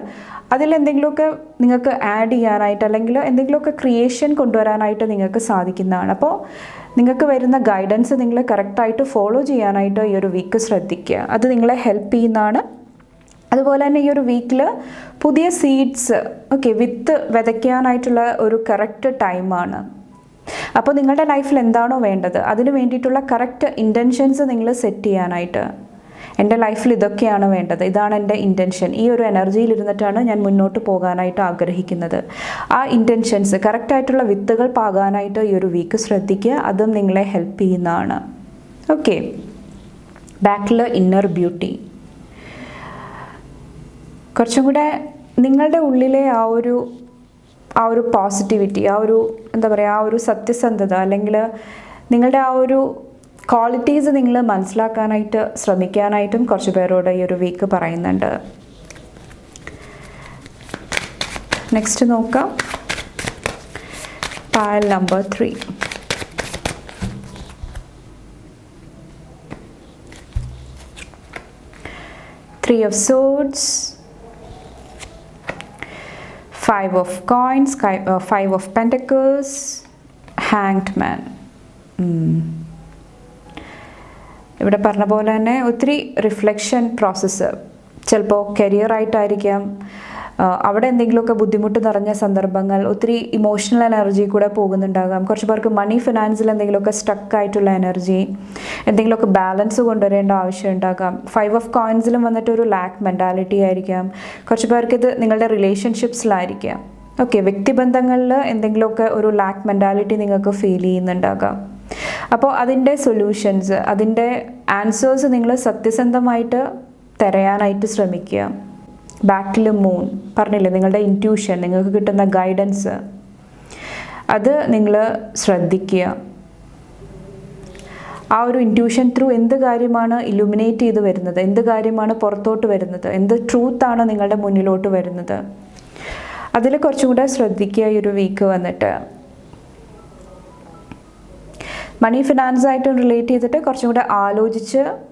അതിൽ എന്തെങ്കിലുമൊക്കെ നിങ്ങൾക്ക് ആഡ് ചെയ്യാനായിട്ട് അല്ലെങ്കിൽ എന്തെങ്കിലുമൊക്കെ ക്രിയേഷൻ കൊണ്ടുവരാനായിട്ട് നിങ്ങൾക്ക് സാധിക്കുന്നതാണ്. അപ്പോൾ നിങ്ങൾക്ക് വരുന്ന ഗൈഡൻസ് നിങ്ങൾ കറക്റ്റായിട്ട് ഫോളോ ചെയ്യാനായിട്ട് ഈ ഒരു വീക്ക് ശ്രദ്ധിക്കുക. അത് നിങ്ങളെ ഹെൽപ്പ് ചെയ്യുന്നതാണ്. അതുപോലെ തന്നെ ഈ ഒരു വീക്കിൽ പുതിയ സീഡ്സ് ഓക്കെ വിത്ത് വിതയ്ക്കാനായിട്ടുള്ള ഒരു കറക്റ്റ് ടൈമാണ് അപ്പോൾ നിങ്ങളുടെ ലൈഫിൽ എന്താണോ വേണ്ടത് അതിന് വേണ്ടിയിട്ടുള്ള കറക്റ്റ് ഇന്റൻഷൻസ് നിങ്ങൾ സെറ്റ് ചെയ്യാനായിട്ട്. എന്റെ ലൈഫിൽ ഇതൊക്കെയാണ് വേണ്ടത് ഇതാണ് എന്റെ ഇന്റൻഷൻ ഈ ഒരു എനർജിയിൽ ഇരുന്നിട്ടാണ് ഞാൻ മുന്നോട്ട് പോകാനായിട്ട് ആഗ്രഹിക്കുന്നത്. ആ ഇന്റൻഷൻസ് കറക്റ്റായിട്ടുള്ള വിത്തുകൾ പാകാനായിട്ട് ഈ ഒരു വീക്ക് ശ്രദ്ധിക്കുക അതും നിങ്ങളെ ഹെൽപ്പ് ചെയ്യുന്നതാണ്. ഓക്കെ ബാക്കിൽ ഇന്നർ ബ്യൂട്ടി കുറച്ചും കൂടെ നിങ്ങളുടെ ഉള്ളിലെ ആ ഒരു ആ ഒരു പോസിറ്റിവിറ്റി ആ ഒരു എന്താ പറയുക ആ ഒരു സത്യസന്ധത അല്ലെങ്കിൽ നിങ്ങളുടെ ആ ഒരു ക്വാളിറ്റീസ് നിങ്ങൾ മനസ്സിലാക്കാനായിട്ട് ശ്രമിക്കാനായിട്ടും കുറച്ച് പേരോട് ഈ ഒരു വീക്ക് പറയുന്നുണ്ട്. നെക്സ്റ്റ് നോക്കാം. Pile number three three of swords five of coins uh, five of pentacles hanged man. ഇവിടെ പറഞ്ഞ പോലെ തന്നെ ഒത്തിരി റിഫ്ലക്ഷൻ പ്രോസസ്സ് ചിലപ്പോൾ കരിയറായിട്ടായിരിക്കാം അവിടെ എന്തെങ്കിലുമൊക്കെ ബുദ്ധിമുട്ട് നിറഞ്ഞ സന്ദർഭങ്ങൾ ഒത്തിരി ഇമോഷണൽ എനർജി കൂടെ പോകുന്നുണ്ടാകാം. കുറച്ച് പേർക്ക് മണി ഫിനാൻസിൽ എന്തെങ്കിലുമൊക്കെ സ്റ്റക്ക് ആയിട്ടുള്ള എനർജി എന്തെങ്കിലുമൊക്കെ ബാലൻസ് കൊണ്ടുവരേണ്ട ആവശ്യം ഉണ്ടാകാം. ഫൈവ് ഓഫ് കോയിൻസിലും വന്നിട്ട് ഒരു ലാക്ക് മെന്റാലിറ്റി ആയിരിക്കാം. കുറച്ച് പേർക്ക് ഇത് നിങ്ങളുടെ റിലേഷൻഷിപ്സിലായിരിക്കാം ഓക്കെ വ്യക്തിബന്ധങ്ങളിൽ എന്തെങ്കിലുമൊക്കെ ഒരു ലാക്ക് മെന്റാലിറ്റി നിങ്ങൾക്ക് ഫീൽ ചെയ്യുന്നുണ്ടാകാം. അപ്പോൾ അതിന്റെ സൊല്യൂഷൻസ് അതിന്റെ ആൻസേഴ്സ് നിങ്ങൾ സത്യസന്ധമായിട്ട് തിരയാനായിട്ട് ശ്രമിക്കുക. ബാക്കിൽ മൂൺ പറഞ്ഞില്ലേ? നിങ്ങളുടെ ഇന്റ്യൂഷൻ നിങ്ങൾക്ക് കിട്ടുന്ന ഗൈഡൻസ് അത് നിങ്ങൾ ശ്രദ്ധിക്കുക. ആ ഒരു ഇന്റ്യൂഷൻ ത്രൂ എന്ത് കാര്യമാണ് ഇലുമിനേറ്റ് ചെയ്ത് വരുന്നത്? എന്ത് കാര്യമാണ് പുറത്തോട്ട് വരുന്നത്? എന്ത് ട്രൂത്താണ് നിങ്ങളുടെ മുന്നിലോട്ട് വരുന്നത്? അതിൽ കുറച്ചും കൂടെ ശ്രദ്ധിക്കുക ഈ ഒരു വീക്ക് വന്നിട്ട്. മണി ഫിനാൻസ് ആയിട്ട് റിലേറ്റ് ചെയ്തിട്ട് കുറച്ചും കൂടെ ആലോചിച്ച്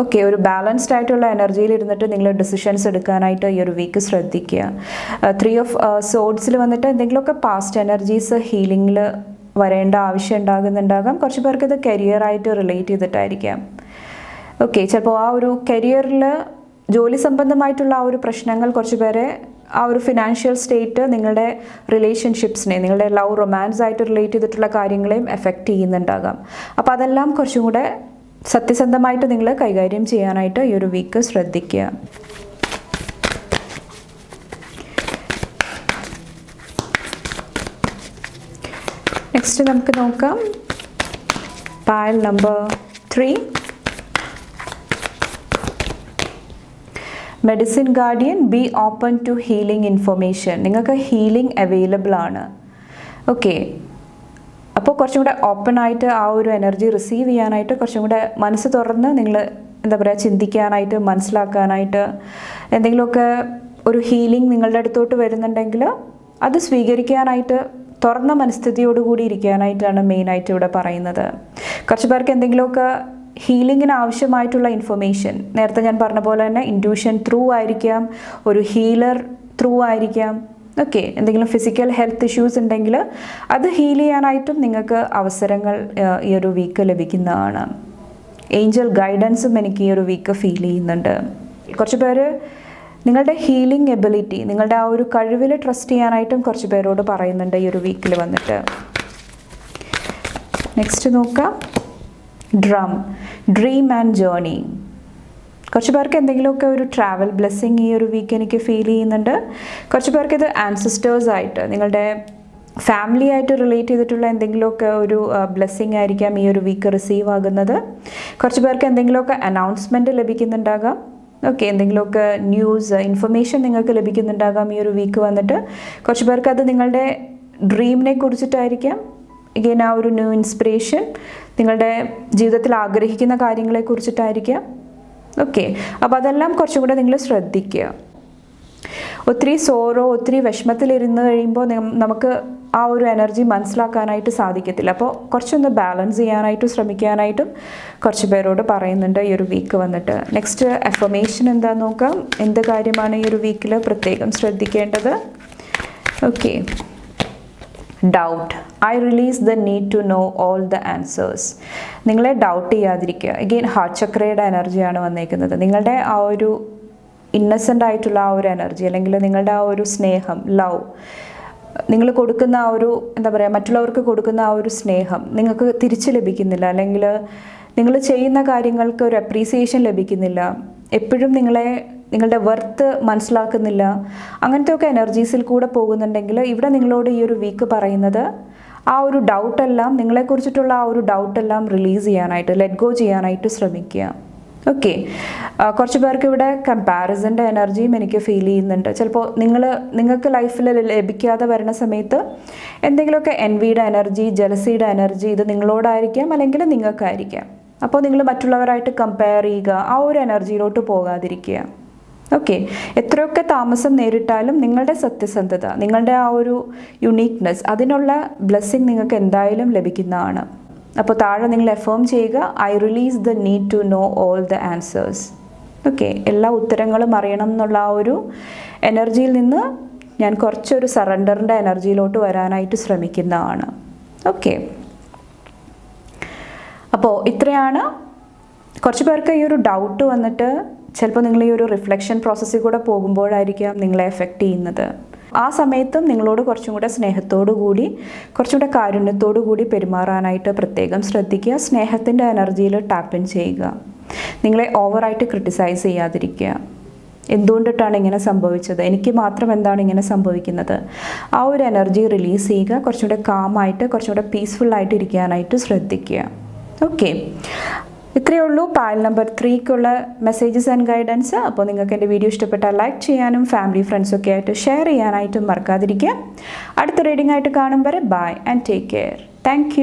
ഓക്കെ ഒരു ബാലൻസ്ഡ് ആയിട്ടുള്ള എനർജിയിൽ ഇരുന്നിട്ട് നിങ്ങൾ ഡിസിഷൻസ് എടുക്കാനായിട്ട് ഈ ഒരു വീക്ക് ശ്രദ്ധിക്കുക. ത്രീ ഓഫ് സോഡ്സിൽ വന്നിട്ട് എന്തെങ്കിലുമൊക്കെ പാസ്റ്റ് എനർജീസ് ഹീലിംഗിൽ വരേണ്ട ആവശ്യം ഉണ്ടാകുന്നുണ്ടാകാം. കുറച്ച് പേർക്ക് ഇത് കരിയറായിട്ട് റിലേറ്റ് ചെയ്തിട്ടായിരിക്കാം. ഓക്കെ ചിലപ്പോൾ ആ ഒരു കരിയറിൽ ജോലി സംബന്ധമായിട്ടുള്ള ആ ഒരു പ്രശ്നങ്ങൾ കുറച്ച് പേരെ ആ ഒരു ഫിനാൻഷ്യൽ സ്റ്റേറ്റ് നിങ്ങളുടെ റിലേഷൻഷിപ്സിനെ നിങ്ങളുടെ ലവ് റൊമാൻസ് ആയിട്ട് റിലേറ്റ് ചെയ്തിട്ടുള്ള കാര്യങ്ങളെയും എഫക്റ്റ് ചെയ്യുന്നുണ്ടാകാം. അപ്പോൾ അതെല്ലാം കുറച്ചും കൂടെ സത്യസന്ധമായിട്ട് നിങ്ങൾ കൈകാര്യം ചെയ്യാനായിട്ട് ഈ ഒരു വീക്ക് ശ്രദ്ധിക്കുക. നെക്സ്റ്റ് നമുക്ക് നോക്കാം. Pile number three medicine guardian be open to healing information നിങ്ങൾക്ക് ഹീലിംഗ് അവൈലബിൾ ആണ്. ഓക്കെ അപ്പോൾ കുറച്ചും കൂടെ ഓപ്പൺ ആയിട്ട് ആ ഒരു എനർജി റിസീവ് ചെയ്യാനായിട്ട് കുറച്ചും കൂടെ മനസ്സ് തുറന്ന് നിങ്ങൾ എന്താ പറയുക ചിന്തിക്കാനായിട്ട് മനസ്സിലാക്കാനായിട്ട് എന്തെങ്കിലുമൊക്കെ ഒരു ഹീലിംഗ് നിങ്ങളുടെ അടുത്തോട്ട് വരുന്നുണ്ടെങ്കിൽ അത് സ്വീകരിക്കാനായിട്ട് തുറന്ന മനസ്ഥിതിയോടുകൂടി ഇരിക്കാനായിട്ടാണ് മെയിനായിട്ട് ഇവിടെ പറയുന്നത്. കുറച്ച് പേർക്ക് എന്തെങ്കിലുമൊക്കെ ഹീലിങ്ങിന് ആവശ്യമായിട്ടുള്ള ഇൻഫർമേഷൻ നേരത്തെ ഞാൻ പറഞ്ഞ പോലെ തന്നെ ഇൻഡ്യൂഷൻ ത്രൂ ആയിരിക്കാം ഒരു ഹീലർ ത്രൂ ആയിരിക്കാം ഓക്കെ എന്തെങ്കിലും ഫിസിക്കൽ ഹെൽത്ത് ഇഷ്യൂസ് ഉണ്ടെങ്കിൽ അത് ഹീൽ ചെയ്യാനായിട്ടും നിങ്ങൾക്ക് അവസരങ്ങൾ ഈ ഒരു വീക്ക് ലഭിക്കുന്നതാണ്. ഏഞ്ചൽ ഗൈഡൻസും എനിക്ക് ഈ ഒരു വീക്ക് ഫീൽ ചെയ്യുന്നുണ്ട്. കുറച്ച് പേര് നിങ്ങളുടെ ഹീലിംഗ് എബിലിറ്റി നിങ്ങളുടെ ആ ഒരു കഴിവിൽ ട്രസ്റ്റ് ചെയ്യാനായിട്ടും കുറച്ച് പേരോട് പറയുന്നുണ്ട് ഈ ഒരു വീക്കിൽ വന്നിട്ട്. നെക്സ്റ്റ് നോക്കാം. ഡ്രം ഡ്രീം ആൻഡ് ജേർണി കുറച്ച് പേർക്ക് എന്തെങ്കിലുമൊക്കെ ഒരു ട്രാവൽ ബ്ലെസ്സിങ് ഈ ഒരു വീക്ക് എനിക്ക് ഫീൽ ചെയ്യുന്നുണ്ട്. കുറച്ച് പേർക്ക് ഇത് ആൻസിസ്റ്റേഴ്സ് ആയിട്ട് നിങ്ങളുടെ ഫാമിലി ആയിട്ട് റിലേറ്റ് ചെയ്തിട്ടുള്ള എന്തെങ്കിലുമൊക്കെ ഒരു ബ്ലെസ്സിങ് ആയിരിക്കാം ഈ ഒരു വീക്ക് റിസീവ് ആകുന്നത്. കുറച്ച് പേർക്ക് എന്തെങ്കിലുമൊക്കെ അനൗൺസ്മെന്റ് ലഭിക്കുന്നുണ്ടാകാം. ഓക്കെ എന്തെങ്കിലുമൊക്കെ ന്യൂസ് ഇൻഫർമേഷൻ നിങ്ങൾക്ക് ലഭിക്കുന്നുണ്ടാകാം ഈ ഒരു വീക്ക് വന്നിട്ട്. കുറച്ച് പേർക്ക് അത് നിങ്ങളുടെ ഡ്രീമിനെ കുറിച്ചിട്ടായിരിക്കാം. ഇങ്ങനെ ആ ഒരു ന്യൂ ഇൻസ്പിറേഷൻ നിങ്ങളുടെ ജീവിതത്തിൽ ആഗ്രഹിക്കുന്ന കാര്യങ്ങളെ കുറിച്ചിട്ടായിരിക്കാം. ഓക്കെ അപ്പോൾ അതെല്ലാം കുറച്ചും കൂടെ നിങ്ങൾ ശ്രദ്ധിക്കുക. ഒത്തിരി സോറോ ഒത്തിരി വിഷമത്തിലിരുന്ന് കഴിയുമ്പോൾ നമുക്ക് ആ ഒരു എനർജി മനസ്സിലാക്കാനായിട്ട് സാധിക്കത്തില്ല. അപ്പോൾ കുറച്ചൊന്ന് ബാലൻസ് ചെയ്യാനായിട്ട് ശ്രമിക്കാനായിട്ടും കുറച്ച് പേരോട് പറയുന്നുണ്ട് ഈ ഒരു വീക്ക് വന്നിട്ട്. നെക്സ്റ്റ് എഫമേഷൻ എന്താ നോക്കാം? എന്ത് കാര്യമാണ് ഈ ഒരു വീക്കിൽ പ്രത്യേകം ശ്രദ്ധിക്കേണ്ടത്? Okay doubt I release the need to know all the answers നിങ്ങളെ ഡൗട്ട് ചെയ്യാതിരിക്കുക. എഗെയിൻ ഹാർട്ട് ചക്രയുടെ എനർജിയാണ് വന്നേക്കുന്നത്. നിങ്ങളുടെ ആ ഒരു ഇന്നസെന്റ് ആയിട്ടുള്ള ആ ഒരു എനർജി അല്ലെങ്കിൽ നിങ്ങളുടെ ആ ഒരു സ്നേഹം ലവ് നിങ്ങൾ കൊടുക്കുന്ന ആ ഒരു എന്താ പറയുക മറ്റുള്ളവർക്ക് കൊടുക്കുന്ന ആ ഒരു സ്നേഹം നിങ്ങൾക്ക് തിരിച്ചു ലഭിക്കുന്നില്ല. അല്ലെങ്കിൽ നിങ്ങൾ ചെയ്യുന്ന കാര്യങ്ങൾക്ക് ഒരു അപ്രീസിയേഷൻ ലഭിക്കുന്നില്ല. എപ്പോഴും നിങ്ങളെ നിങ്ങളുടെ വർത്ത് മനസ്സിലാക്കുന്നില്ല. അങ്ങനത്തെ ഒക്കെ എനർജീസിൽ കൂടെ പോകുന്നുണ്ടെങ്കിൽ ഇവിടെ നിങ്ങളോട് ഈ ഒരു വീക്ക് പറയുന്നത് ആ ഒരു ഡൗട്ടെല്ലാം നിങ്ങളെക്കുറിച്ചിട്ടുള്ള ആ ഒരു ഡൗട്ടെല്ലാം റിലീസ് ചെയ്യാനായിട്ട് ലെറ്റ് ഗോ ചെയ്യാനായിട്ട് ശ്രമിക്കുക. ഓക്കെ കുറച്ച് പേർക്ക് ഇവിടെ കമ്പാരിസന്റെ എനർജിയും എനിക്ക് ഫീൽ ചെയ്യുന്നുണ്ട്. ചിലപ്പോൾ നിങ്ങൾ നിങ്ങൾക്ക് ലൈഫിൽ ലഭിക്കാതെ വരുന്ന സമയത്ത് എന്തെങ്കിലുമൊക്കെ എൻവിയുടെ എനർജി ജലസിയുടെ എനർജി ഇത് നിങ്ങളോടായിരിക്കാം അല്ലെങ്കിൽ നിങ്ങൾക്കായിരിക്കാം. അപ്പോൾ നിങ്ങൾ മറ്റുള്ളവരായിട്ട് കമ്പയർ ചെയ്യുക ആ ഒരു എനർജിയിലോട്ട് പോകാതിരിക്കുക. ഓക്കെ എത്രയൊക്കെ താമസം നേരിട്ടാലും നിങ്ങളുടെ സത്യസന്ധത നിങ്ങളുടെ ആ ഒരു യുണീക്നെസ് അതിനുള്ള ബ്ലെസ്സിങ് നിങ്ങൾക്ക് എന്തായാലും ലഭിക്കുന്നതാണ്. അപ്പോൾ താഴെ നിങ്ങൾ എഫേം ചെയ്യുക I release the need to know all the answers okay എല്ലാ ഉത്തരങ്ങളും അറിയണം എന്നുള്ള ആ ഒരു എനർജിയിൽ നിന്ന് ഞാൻ കുറച്ചൊരു സറണ്ടറിന്റെ എനർജിയിലോട്ട് വരാനായിട്ട് ശ്രമിക്കുന്നതാണ്. ഓക്കെ അപ്പോൾ ഇത്രയാണ്. കുറച്ച് പേർക്ക് ഈ ഒരു ഡൗട്ട് വന്നിട്ട് ചിലപ്പോൾ നിങ്ങൾ ഈ ഒരു റിഫ്ലക്ഷൻ പ്രോസസ്സിൽ കൂടെ പോകുമ്പോഴായിരിക്കാം നിങ്ങളെ എഫക്റ്റ് ചെയ്യുന്നത്. ആ സമയത്തും നിങ്ങളോട് കുറച്ചും കൂടെ സ്നേഹത്തോടു കൂടി കുറച്ചും കൂടെ കാരുണ്യത്തോടു കൂടി പെരുമാറാനായിട്ട് പ്രത്യേകം ശ്രദ്ധിക്കുക. സ്നേഹത്തിന്റെ എനർജിയിൽ ടാപ്പിൻ ചെയ്യുക. നിങ്ങളെ ഓവറായിട്ട് ക്രിട്ടിസൈസ് ചെയ്യാതിരിക്കുക. എന്തുകൊണ്ടിട്ടാണ് ഇങ്ങനെ സംഭവിച്ചത്? എനിക്ക് മാത്രം എന്താണ് ഇങ്ങനെ സംഭവിക്കുന്നത്? ആ ഒരു എനർജി റിലീസ് ചെയ്യുക. കുറച്ചും കൂടെ കാമായിട്ട് കുറച്ചും കൂടെ പീസ്ഫുള്ളായിട്ട് ഇരിക്കാനായിട്ട് ശ്രദ്ധിക്കുക. ഓക്കെ ഇത്രയേ ഉള്ളൂ. പായൽ നമ്പർ ത്രീക്കുള്ള മെസ്സേജസ് ആൻഡ് ഗൈഡൻസ് അപ്പോൾ നിങ്ങൾക്ക് എന്റെ വീഡിയോ ഇഷ്ടപ്പെട്ടാൽ ലൈക്ക് ചെയ്യാനും ഫാമിലി ഫ്രണ്ട്സൊക്കെ ആയിട്ട് ഷെയർ ചെയ്യാനായിട്ടും മറക്കാതിരിക്കുക. അടുത്ത റീഡിംഗ് ആയിട്ട് കാണും വരെ. Bye and take care thank